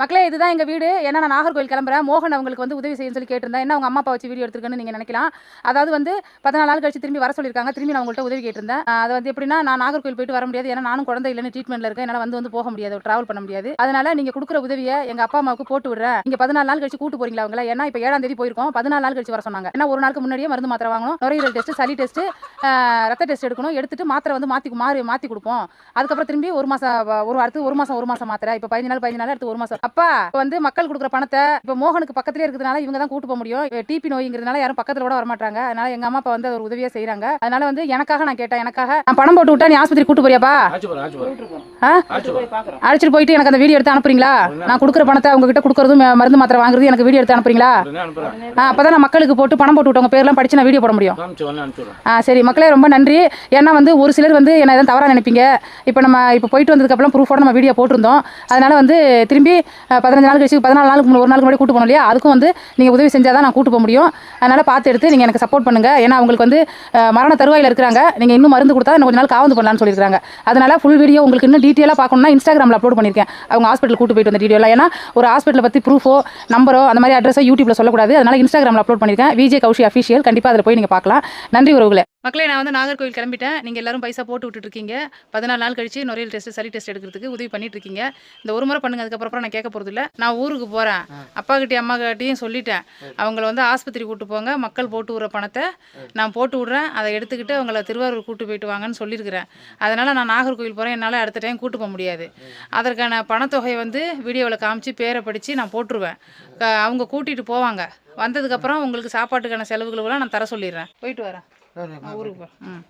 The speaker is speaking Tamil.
மக்களே இதுதான் எங்கள் வீடு. ஏன்னா நான் நாகர்கோவில் கிளம்புறேன். மோகன் அவங்களுக்கு வந்து உதவி செய்யணும்னு சொல்லி கேட்டிருந்தேன். என்ன அவங்க அம்மா அப்பா வச்சு வீடியோ எடுத்துருக்கேன்னு நீங்கள் நினைக்கலாம். அதாவது வந்து பதினாலு நாள் கழிச்சு திரும்பி வர சொல்லியிருக்காங்க. திரும்பி நான் உங்கள்கிட்ட உதவி கேட்டிருந்தேன். அது வந்து எப்படின்னா நான் நாகர்கோவில் போயிட்டு வர முடியாது. ஏன்னா நானும் குழந்தை இல்லைன்னு ட்ரீட்மெண்ட்ல இருக்கேன். என்னால் வந்து வந்து போக முடியாது. ட்ராவல் பண்ண முடியாது. அதனால நீங்கள் கொடுக்குற உதவியை எங்கள் அப்பா அம்மாவுக்கு போட்டு விடுறேன். நீங்கள் பதினாலு நாள் கழிச்சு கூட்டு போறீங்களா அவங்கள ஏன்னா இப்போ ஏழாம் தேதி போயிருக்கோம். பதினாலு நாள் கழிச்சு வர சொன்னாங்க. ஏன்னா ஒரு நாளுக்கு முன்னாடியே மருந்து மாத்திரை வாங்கணும். நுரையீரல் டெஸ்ட் சளி டெஸ்ட் ரத்த டெஸ்ட் எடுக்கணும். எடுத்துட்டு மாத்திரை வந்து மாற்றி மாறி மாற்றி கொடுப்போம். அதுக்கப்புறம் திரும்பி ஒரு மாதம் ஒரு அடுத்து ஒரு மாதம் ஒரு மாதம் மாத்திரை. இப்போ பதினஞ்சு நாள் பதினஞ்சு நாள் அடுத்து ஒரு மாதம் அப்பா இப்போ வந்து மக்கள் கொடுக்குற பணத்தை இப்போ மோகனுக்கு பக்கத்துலேயே இருக்கிறதுனால இவங்க தான் கூட்டு போக முடியும். டிபி நோய்ங்கிறதுனால யாரும் பக்கத்தில் கூட வரமாட்டாங்க. அதனால எங்கள் அம்மா அப்பா வந்து ஒரு உதவியாக செய்கிறாங்க அதனால வந்து எனக்காக நான் கேட்டேன். எனக்காக நான் பணம் போட்டு விட்டா நீ ஆஸ்பத்திரி கூட்டு போறியாப்பா? அழைச்சிட்டு போயிட்டு எனக்கு அந்த வீடியோ எடுத்து அனுப்புறீங்களா? நான் கொடுக்குற பணத்தை உங்ககிட்ட கொடுக்குறதும் மருந்து மாத்திரை வாங்குறது எனக்கு வீடியோ எடுத்து அனுப்புறீங்களா? உடனே அனுப்புறேன். ஆ அப்போ தான் நான் மக்களுக்கு போட்டு பணம் போட்டு விட்டவங்க பேர்லாம் படிச்சு நான் வீடியோ போட முடியும். ஆ சரி. மக்களே ரொம்ப நன்றி. ஏன்னா வந்து ஒரு சிலர் வந்து என்ன எதுவும் தவறாக நினைப்பீங்க. இப்போ நம்ம இப்போ போயிட்டு வந்ததுக்கப்புறம் ப்ரூஃபோட நம்ம வீடியோ போட்டிருந்தோம். அதனால வந்து திரும்பி பதினஞ்சு நாள் கழிச்சு பதினாலு நாளுக்கு ஒரு நாளுக்கு முன்னாடி கூட்டு போனோம் இல்லையா? அதுக்கும் வந்து நீங்கள் உதவி செஞ்சால் தான் நான் கூட்டு போக முடியும். அதனால் பார்த்து எடுத்து நீங்கள் எனக்கு சப்போர்ட் பண்ணுங்கள் ஏன்னா அவங்களுக்கு வந்து மரண தருவாயில் இருக்கிறாங்க. நீங்கள் இன்னும் மருந்து கொடுத்தா இன்னும் கொஞ்ச நாள் காவந்து பண்ணலாம்னு சொல்லியிருக்காங்க. அதனால் ஃபுல் வீடியோ உங்களுக்கு இன்னும் டீட்டெயிலாக பார்க்கணும்னா இன்ஸ்டாகிராமில் அப்லோட் பண்ணியிருக்கேன். அவங்க ஹாஸ்பிட்டல் கூட்டு போயிட்டு வந்த டீட்டெயிலாக ஏன்னா ஒரு ஹாஸ்பிட்டலை பற்றி ப்ரூஃபோ நம்பரோ அந்த மாதிரி அட்ரஸோ யூடியூப்பில் சொல்லக்கூடாது. அதனால் இன்ஸ்டாகிராமில் அப்லோட் பண்ணியிருக்கேன். விஜய் கௌஷி அஃபிஷியல் கண்டிப்பாக அதில் போய் நீங்கள் பார்க்கலாம். நன்றி உறவுகளே. மக்களே நான் வந்து நாகர்கோவில் கிளம்பிட்டேன். நீங்கள் எல்லாரும் பைசா போட்டு விட்டுட்டு இருக்கீங்க பதினாலு நாள் கழிச்சு நுரையீரல் டெஸ்ட் சளி டெஸ்ட் எடுக்கிறதுக்கு உதவி பண்ணிட்டு இருக்கீங்க இந்த ஒரு முறை பண்ணுங்க அதுக்கப்புறம் நான் கேட்க போகிறது இல்லை நான் ஊருக்கு போகிறேன் அப்பா கிட்டயும் அம்மா கிட்டயும் சொல்லிட்டேன். அவங்கள வந்து ஆஸ்பத்திரி கூட்டு போங்க. மக்கள் போட்டு விடுற பணத்தை நான் போட்டு விட்றேன். அதை எடுத்துக்கிட்டு அவங்கள திருவாரூர் கூட்டு போயிட்டு வாங்கன்னு சொல்லியிருக்கிறேன். அதனால் நான் நாகர்கோவில் போகிறேன் என்னால் அடுத்த டைம் கூட்டு போக முடியாது. அதற்கான பணத்தொகையை வந்து வீடியோவில் காமிச்சு பேரை படித்து நான் போட்டுருவேன். அவங்க கூட்டிகிட்டு போவாங்க. வந்ததுக்கப்புறம் உங்களுக்கு சாப்பாட்டுக்கான செலவுகளுக்கெல்லாம் நான் தர சொல்லிடுறேன். போயிட்டு வரேன். ஊருக்கு போகிறேன் ம்.